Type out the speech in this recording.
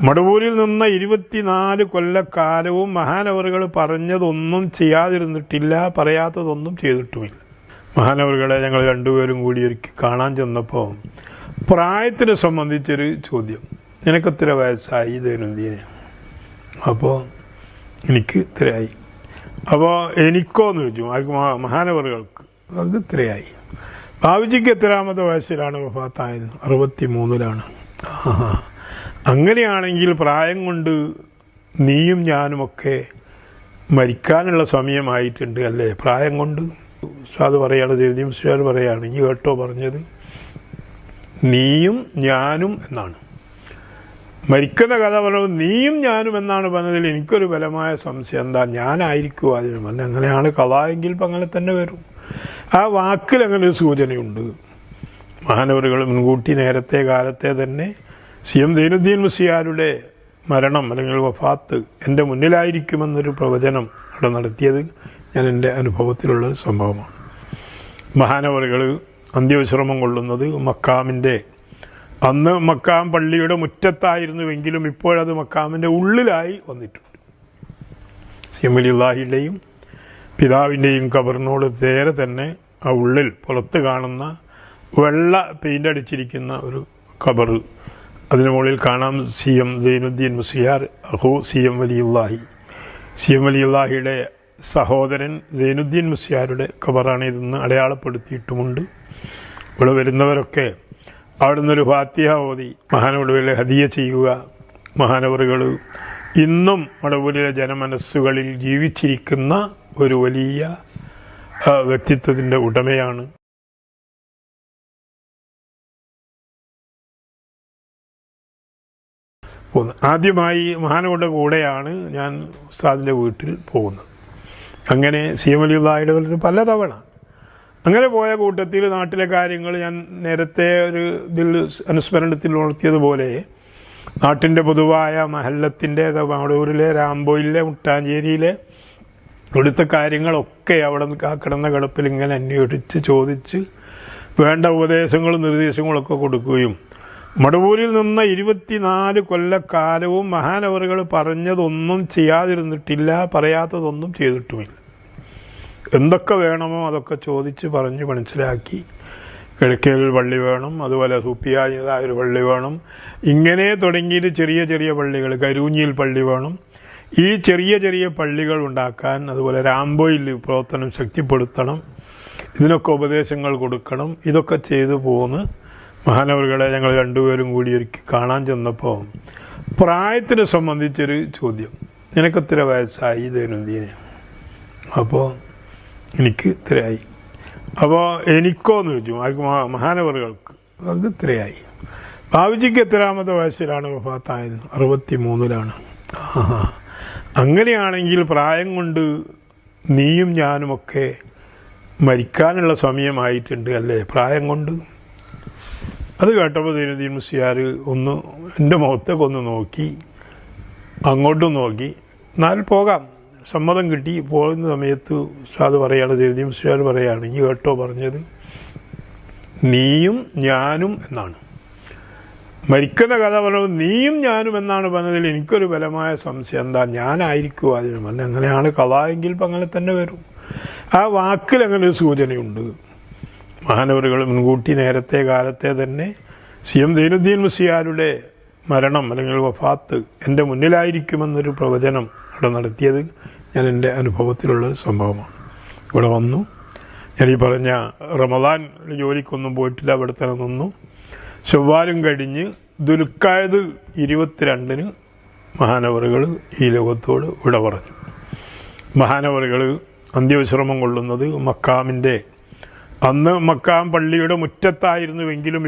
മടവൂരിൽ നിന്ന ഇരുപത്തിനാല് കൊല്ലക്കാലവും മഹാനവറുകൾ പറഞ്ഞതൊന്നും ചെയ്യാതിരുന്നിട്ടില്ല പറയാത്തതൊന്നും ചെയ്തിട്ടുമില്ല. മഹാനവറുകളെ ഞങ്ങൾ രണ്ടുപേരും കൂടി ഒരുക്കി കാണാൻ ചെന്നപ്പോൾ പ്രായത്തിനെ സംബന്ധിച്ചൊരു ചോദ്യം. നിനക്കെത്ര വയസ്സായി? ദൈനംദിന അപ്പോൾ എനിക്ക് ഇത്രയായി. അപ്പോൾ എനിക്കോ എന്ന് ചോദിച്ചു. ആർക്ക്? മഹാ- മഹാനവറുകൾക്ക്. അവർക്ക് ഇത്രയായി. ബാബുജിക്ക് എത്രാമത്തെ വയസ്സിലാണ് വഫാത്തായത്? അറുപത്തി മൂന്നിലാണ് ആഹാ. അങ്ങനെയാണെങ്കിൽ പ്രായം കൊണ്ട് നീയും ഞാനുമൊക്കെ മരിക്കാനുള്ള സമയമായിട്ടുണ്ട് അല്ലേ? പ്രായം കൊണ്ട്. അത് പറയാണ് ദേവദീം സ്വാൽ പറയാണ് ഇനി കേട്ടോ പറഞ്ഞത്. നീയും ഞാനും എന്നാണ്. മരിക്കുന്ന കഥ പറഞ്ഞത് നീയും ഞാനും എന്നാണ് പറഞ്ഞതിൽ എനിക്കൊരു ബലമായ സംശയം. എന്താ ഞാനായിരിക്കും അതിന് പറഞ്ഞ അങ്ങനെയാണ് കഥ എങ്കിൽ ഇപ്പം അങ്ങനെ തന്നെ വരും. ആ വാക്കിൽ അങ്ങനെ ഒരു സൂചനയുണ്ട്. മഹാനവറുകൾ മുൻകൂട്ടി നേരത്തെ കാലത്തെ തന്നെ സി എം ദൈനുദ്ദീൻ മുസിയാരുടെ മരണം അല്ലെങ്കിൽ വഫാത്ത് എന്റെ മുന്നിലായിരിക്കുമെന്നൊരു പ്രവചനം അവിടെ നടത്തിയത് ഞാൻ എന്റെ അനുഭവത്തിലുള്ള സംഭവമാണ്. മഹാനവറുകൾ അന്ത്യവിശ്രമം കൊള്ളുന്നത് മക്കാമിന്റെ അന്ന് മക്കാം പള്ളിയുടെ മുറ്റത്തായിരുന്നുവെങ്കിലും ഇപ്പോഴത് മക്കാമിന്റെ ഉള്ളിലായി വന്നിട്ടുണ്ട്. സിമലില്ലാഹിയുടെയും പിതാവിന്റെയും കബറിനോട് നേരെ തന്നെ ആ ഉള്ളിൽ പുറത്ത് കാണുന്ന വെള്ള പെയിന്റ് അടിച്ചിരിക്കുന്ന ഒരു കബർ അതിന് മുകളിൽ കാണാം C M Zainuddin Musliyar അഹു C M Valiyullahi C M വലിയുല്ലാഹിയുടെ സഹോദരൻ സൈനുദ്ദീൻ മുസിയാരുടെ ഖബറാണ് ഇതെന്ന് അടയാളപ്പെടുത്തിയിട്ടുമുണ്ട്. ഇവിടെ വരുന്നവരൊക്കെ അവിടെ നിന്നൊരു ഫാത്തിഹ ഓതി മഹാനവടുവിലെ ഹദിയ ചെയ്യുക മഹാനവറുകൾ. ഇന്നും മടവൂരിലെ ജനമനസ്സുകളിൽ ജീവിച്ചിരിക്കുന്ന ഒരു വലിയ വ്യക്തിത്വത്തിന്റെ ഉടമയാണ്. പോകുന്നത്. ആദ്യമായി മഹാനവരുടെ കൂടെയാണ് ഞാൻ ഉസ്താദിന്റെ വീട്ടിൽ പോകുന്നത്. അങ്ങനെ സി എം അലിയുള്ളാഹിയുടെ വലത്ത് പലതവണ. അങ്ങനെ പോയ കൂട്ടത്തിൽ നാട്ടിലെ കാര്യങ്ങൾ ഞാൻ നേരത്തെ ഒരു ഇതിൽ അനുസ്മരണത്തിൽ ഉണർത്തിയതുപോലെ നാട്ടിന്റെ പൊതുവായ മഹല്ലത്തിന്റെ മടൂരിലെ രാംബോയിലെ മുട്ടാഞ്ചേരിയിലെ ഇവിടുത്തെ കാര്യങ്ങളൊക്കെ അവിടെ കിടന്ന കിടപ്പിൽ ഇങ്ങനെ അന്വേഷിച്ച് ചോദിച്ച് വേണ്ട ഉപദേശങ്ങളും നിർദ്ദേശങ്ങളൊക്കെ കൊടുക്കുകയും മടവൂരിൽ നിന്ന ഇരുപത്തിനാല് കൊല്ലക്കാലവും മഹാനവറുകൾ പറഞ്ഞതൊന്നും ചെയ്യാതിരുന്നിട്ടില്ല പറയാത്തതൊന്നും ചെയ്തിട്ടുമില്ല. എന്തൊക്കെ വേണമോ അതൊക്കെ ചോദിച്ച് പറഞ്ഞ് മനസ്സിലാക്കി. കിഴക്കേൽ പള്ളി വേണം അതുപോലെ സൂപ്പിയായതായ ഒരു പള്ളി വേണം. ഇങ്ങനെ തുടങ്ങിയിട്ട് ചെറിയ ചെറിയ പള്ളികൾ കരൂഞ്ഞിയിൽ പള്ളി വേണം. ഈ ചെറിയ ചെറിയ പള്ളികൾ ഉണ്ടാക്കാൻ അതുപോലെ രാംബോയിൽ പ്രവർത്തനം ശക്തിപ്പെടുത്തണം. ഇതിനൊക്കെ ഉപദേശങ്ങൾ കൊടുക്കണം. ഇതൊക്കെ ചെയ്തു പോന്ന് മഹാനവറുകളെ ഞങ്ങൾ രണ്ടുപേരും കൂടി ഒരുക്കി കാണാൻ ചെന്നപ്പോൾ പ്രായത്തിനെ സംബന്ധിച്ചൊരു ചോദ്യം. നിനക്ക് നിനക്കെത്ര വയസ്സായി? ദൈനംദിന അപ്പോൾ എനിക്ക് ഇത്രയായി. അപ്പോൾ എനിക്കോ എന്ന് ചോദിച്ചു. ആർക്ക്? മഹാ- മഹാനവറുകൾക്ക്. അവർക്ക് ഇത്രയായി? ബാബുജിക്ക് എത്രാമത്തെ വയസ്സിലാണ് വഫാത്തായത്? അറുപത്തി മൂന്നിലാണ് ആഹാ. അങ്ങനെയാണെങ്കിൽ പ്രായം കൊണ്ട് നീയും ഞാനുമൊക്കെ മരിക്കാനുള്ള സമയമായിട്ടുണ്ട് അല്ലേ? പ്രായം കൊണ്ട്? അത് കേട്ടപ്പോൾ ദൈനദീൻ മുസിയാർ ഒന്ന് എന്റെ മുഖത്തേക്ക് ഒന്ന് നോക്കി അങ്ങോട്ടും നോക്കി. എന്നാൽ പോകാം. സമ്മതം കിട്ടി. പോകുന്ന സമയത്ത് ഉസ്താദ് പറയാണ് ദൈനദീൻ മുസിയാർ പറയാണ് ഇനി കേട്ടോ പറഞ്ഞത്. നീയും ഞാനും എന്നാണ്. മരിക്കുന്ന കഥ പറഞ്ഞത് നീയും ഞാനും എന്നാണ് പറഞ്ഞതിൽ എനിക്കൊരു ബലമായ സംശയം. എന്താ ഞാനായിരിക്കും അതിന്? പറഞ്ഞ അങ്ങനെയാണ് കഥ എങ്കിൽ ഇപ്പം അങ്ങനെ തന്നെ വരും. ആ വാക്കിൽ അങ്ങനെ ഒരു സൂചനയുണ്ട്. മഹാനവറുകൾ മുൻകൂട്ടി നേരത്തെ കാലത്തെ തന്നെ സി എം ദൈനുദ്ദീൻ മുസിയാരുടെ മരണം അല്ലെങ്കിൽ വഫാത്ത് എന്റെ മുന്നിലായിരിക്കുമെന്നൊരു പ്രവചനം അവിടെ നടത്തിയത് ഞാൻ എന്റെ അനുഭവത്തിലുള്ള സംഭവമാണ്. ഇവിടെ വന്നു. ഞാൻ ഈ പറഞ്ഞ റമദാൻ ജോലിക്കൊന്നും പോയിട്ടില്ല അവിടെ തന്നെ നിന്നു. ചൊവ്വാലും കഴിഞ്ഞ് ദുൽക്കായത് ഇരുപത്തിരണ്ടിന് മഹാനവറുകൾ ഈ ലോകത്തോട് വിട പറഞ്ഞു. മഹാനവറുകൾ അന്ത്യവിശ്രമം കൊള്ളുന്നത് മക്കാമിന്റെ അന്ന് മക്കാം പള്ളിയുടെ മുറ്റത്തായിരുന്നുവെങ്കിലും